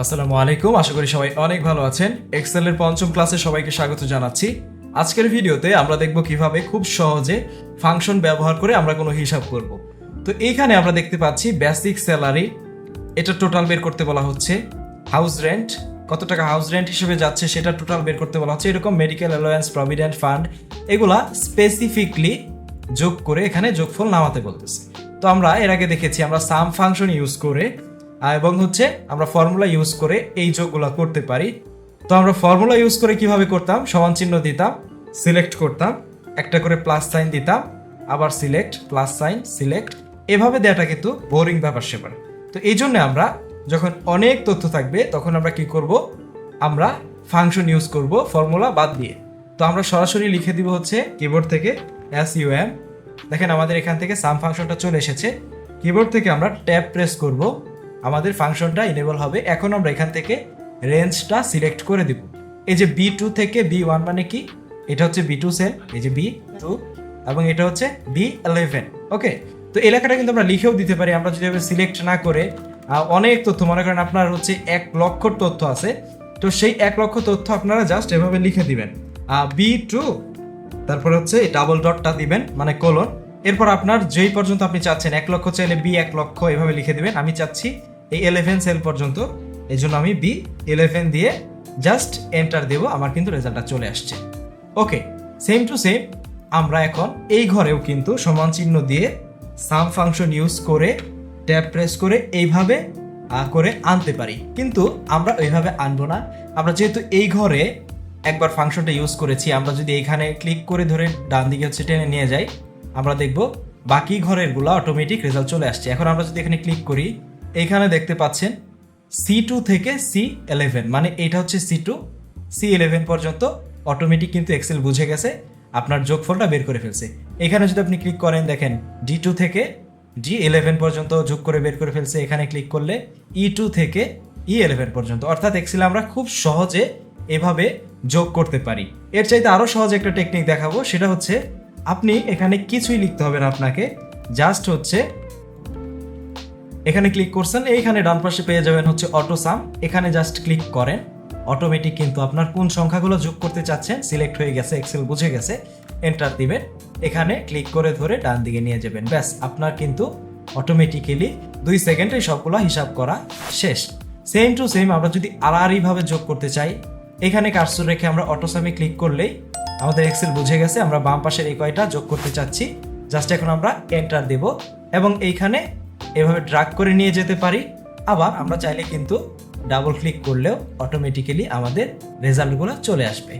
আসসালামু আলাইকুম। আশা করি সবাই অনেক ভালো আছেন। এক্সেলের পঞ্চম ক্লাসে সবাইকে স্বাগত জানাচ্ছি। আজকের ভিডিওতে আমরা দেখব কীভাবে খুব সহজে ফাংশন ব্যবহার করে আমরা কোনো হিসাব করব। তো এইখানে আমরা দেখতে পাচ্ছি বেসিক স্যালারি এটা টোটাল বের করতে বলা হচ্ছে। হাউস রেন্ট কত টাকা হাউস রেন্ট হিসেবে যাচ্ছে সেটা টোটাল বের করতে বলা হচ্ছে। এরকম মেডিকেল অ্যালোয়েন্স প্রভিডেন্ট ফান্ড এগুলা স্পেসিফিকলি যোগ করে এখানে যোগফল নামাতে বলতেছে। তো আমরা এর আগে দেখেছি, আমরা সাম ফাংশন ইউজ করে এবং হচ্ছে আমরা ফর্মুলা ইউজ করে এই যোগগুলো করতে পারি। তো আমরা ফর্মুলা ইউজ করে কীভাবে করতাম? সমান চিহ্ন দিতাম সিলেক্ট করতাম, একটা করে প্লাস সাইন দিতাম, আবার সিলেক্ট প্লাস সাইন সিলেক্ট এভাবে দেওয়াটা কিন্তু বোরিং ব্যাপার সেপার। তো এই জন্য আমরা যখন অনেক তথ্য থাকবে, তখন আমরা কি করব? আমরা ফাংশন ইউজ করব ফর্মুলা বাদ দিয়ে। তো আমরা সরাসরি লিখে দিব হচ্ছে কিবোর্ড থেকে এস ইউ এম দেখেন আমাদের এখান থেকে সাম ফাংশনটা চলে এসেছে। কিবোর্ড থেকে আমরা ট্যাব প্রেস করব। আমাদের ফাংশনটা ইনেবল হবে। এখন আমরা এখান থেকে রেঞ্জটা সিলেক্ট করে দিব। এই যে বি টু থেকে বি ওয়ান মানে কি? এটা হচ্ছে বি টু সেল এই যে বি টু এবং এটা হচ্ছে বি ইলেভেন ওকে তো এলাকাটা কিন্তু আমরা লিখেও দিতে পারি, আমরা যদি সিলেক্ট না করে অনেক তথ্য, মনে করেন আপনার হচ্ছে এক লক্ষ তথ্য আছে, তো সেই এক লক্ষ তথ্য আপনারা জাস্ট এভাবে লিখে দিবেন। বি টু তারপর হচ্ছে ডাবল ডটটা দিবেন মানে কোলন এরপর আপনার যেই পর্যন্ত আপনি চাচ্ছেন, এক লক্ষ চাইলে বি এক লক্ষ এভাবে লিখে দিবেন, আমি চাচ্ছি এই ইলেভেন সেল পর্যন্ত এই জন্য আমি বি ইলেভেন দিয়ে জাস্ট এন্টার দেব, আমার কিন্তু রেজাল্টটা চলে আসছে। ওকে সেম টু সেম আমরা এখন এই ঘরেও কিন্তু সমান চিহ্ন দিয়ে সাম ফাংশন ইউজ করে ট্যাব প্রেস করে এইভাবে করে আনতে পারি। কিন্তু আমরা ওইভাবে আনব না। আমরা যেহেতু এই ঘরে একবার ফাংশনটা ইউজ করেছি, আমরা যদি এখানে ক্লিক করে ধরে ডান দিকে হচ্ছে টেনে নিয়ে যাই, আমরা দেখব বাকি ঘরেরগুলো অটোমেটিক রেজাল্ট চলে আসছে। এখন আমরা যদি এখানে ক্লিক করি এখানে দেখতে পাচ্ছেন সি টু থেকে সি এলেভেন মানে এটা হচ্ছে সি টু সি এলেভেন পর্যন্ত অটোমেটিক কিন্তু এক্সেল বুঝে গেছে, আপনার যোগফলটা বের করে ফেলছে। এখানে যদি আপনি ক্লিক করেন, দেখেন ডি টু থেকে ডি এলেভেন পর্যন্ত যোগ করে বের করে ফেলছে, এখানে ক্লিক করলে ই টু থেকে ই এলেভেন পর্যন্ত। অর্থাৎ এক্সেলে আমরা খুব সহজে এভাবে যোগ করতে পারি। এর চাইতে আরও সহজ একটা টেকনিক দেখাবো, সেটা হচ্ছে আপনি এখানে কিছুই লিখতে হবে না আপনাকে জাস্ট হচ্ছে এখানে ক্লিক করছেন, এইখানে ডান পাশে পেয়ে যাবেন হচ্ছে অটো সাম এখানে জাস্ট ক্লিক করেন। অটোমেটিক কিন্তু আপনার কোন সংখ্যাগুলো যোগ করতে চাচ্ছেন সিলেক্ট হয়ে গেছে এক্সেল বুঝে গেছে এন্টার দিবেন। এখানে ক্লিক করে ধরে ডান দিকে নিয়ে যাবেন। ব্যাস, আপনার কিন্তু অটোমেটিক্যালি দুই সেকেন্ডে সবগুলো হিসাব করা শেষ। সেম টু সেম আমরা যদি আড়াআড়িভাবে যোগ করতে চাই, এখানে কার্সর রেখে আমরা অটোসামে ক্লিক করলেই আমাদের এক্সেল বুঝে গেছে, আমরা বাম পাশের এই কয়টা যোগ করতে চাচ্ছি। জাস্ট এখন আমরা এন্টার দেব এবং এইখানে এভাবে ড্রাগ করে নিয়ে যেতে পারি। আবার আমরা চাইলে কিন্তু ডাবল ক্লিক করলেও অটোমেটিক্যালি আমাদের রেজাল্টগুলো চলে আসবে।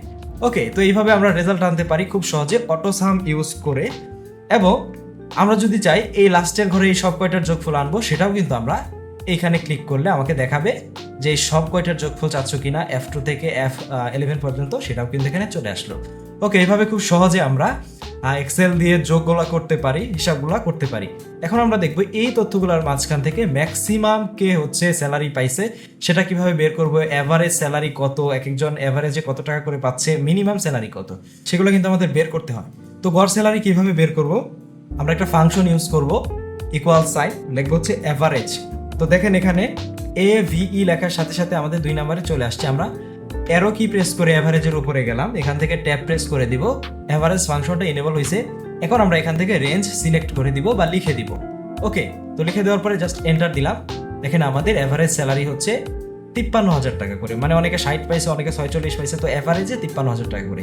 ওকে তো এইভাবে আমরা রেজাল্ট আনতে পারি খুব সহজে অটোসাম ইউজ করে। এবং আমরা যদি চাই এই লাস্টের ঘরে এই সব কয়টার যোগফল আনব, সেটাও কিন্তু আমরা এইখানে ক্লিক করলে আমাকে দেখাবে যে এই সব কয়টার যোগফল চাচ্ছ কিনা এফ টু থেকে এফ ইলেভেন পর্যন্ত সেটাও কিন্তু এখানে চলে আসলো। ওকে এইভাবে খুব সহজে আমরা এক্সেল দিয়ে যোগগুলা করতে পারি, হিসাবগুলা করতে পারি। এখন আমরা দেখব এই তথ্যগুলোর মাঝখান থেকে ম্যাক্সিমাম কে হচ্ছে স্যালারি পাইছে, সেটা কীভাবে বের করব এভারেজ স্যালারি কত এক একজন এভারেজে কত টাকা করে পাচ্ছে মিনিমাম স্যালারি কত, সেগুলো কিন্তু আমাদের বের করতে হয়। তো গড় স্যালারি কীভাবে বের করব? আমরা একটা ফাংশন ইউজ করব ইকুয়াল সাইন লিখব হচ্ছে এভারেজ তো দেখেন এখানে এ ভিই লেখার সাথে সাথে আমাদের দুই নম্বরে চলে আসছে। আমরা অ্যারো কি প্রেস করে অ্যাভারেজের উপরে গেলাম, এখান থেকে ট্যাব প্রেস করে দিব অ্যাভারেজ ফাংশনটা এনেবল হয়েছে, এখন আমরা এখান থেকে রেঞ্জ সিলেক্ট করে দিব বা লিখে দিব। ওকে তো লিখে দেওয়ার পরে জাস্ট এন্টার দিলাম, দেখেন আমাদের অ্যাভারেজ স্যালারি হচ্ছে তিপ্পান্ন হাজার টাকা করে মানে অনেকে ষাট পাইছে, অনেকে ছয়চল্লিশ পাইছে, তো অ্যাভারেজে তিপ্পান্ন হাজার টাকা করে।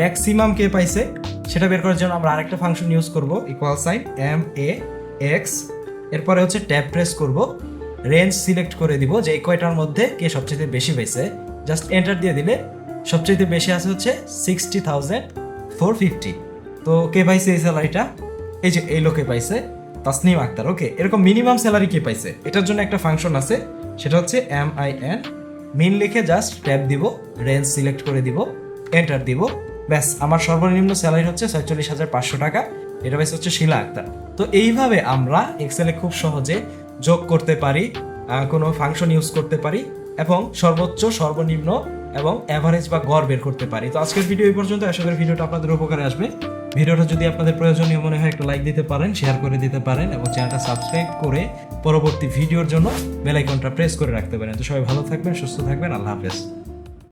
ম্যাক্সিমাম কে পাইছে, সেটা বের করার জন্য আমরা আরেকটা ফাংশন ইউজ করব equal sign M A X এরপরে হচ্ছে ট্যাব প্রেস করব রেঞ্জ সিলেক্ট করে দিব, যে কয়টার মধ্যে কে সবচেয়ে বেশি পাইছে। জাস্ট এন্টার দিয়ে দিলে সবচেয়ে বেশি আছে হচ্ছে সিক্সটি থাউজেন্ড ফোর ফিফটি তো কে পাইছে এই স্যালারিটা? এই যে এই লোকে পাইছে, তাসনিম আক্তার। ওকে এরকম মিনিমাম স্যালারি কে পাইছে? এটার জন্য একটা ফাংশন আছে, সেটা হচ্ছে এম আই এন মিন লিখে জাস্ট ট্যাব দিব রেঞ্জ সিলেক্ট করে দিব এন্টার দিব। ব্যাস, আমার সর্বনিম্ন স্যালারি হচ্ছে ছয়চল্লিশ হাজার পাঁচশো টাকা। এটা বেশ হচ্ছে শিলা আক্তার। তো এইভাবে আমরা এক্সেলে খুব সহজে যোগ করতে পারি কোনো ফাংশন ইউজ করতে পারি। এবং সর্বোচ্চ, সর্বনিম্ন এবং অ্যাভারেজ বা গড় বের করতে পারি। তো আজকের ভিডিও এই পর্যন্ত। আশা করি ভিডিওটা আপনাদের উপকারে আসবে। ভিডিওটা যদি আপনাদের প্রয়োজনীয় মনে হয়, একটা লাইক দিতে পারেন শেয়ার করে দিতে পারেন এবং চ্যানেলটা সাবস্ক্রাইব করে পরবর্তী ভিডিওর জন্য বেলাইকনটা প্রেস করে রাখতে পারেন। তো সবাই ভালো থাকবেন, সুস্থ থাকবেন, আল্লাহ হাফেজ।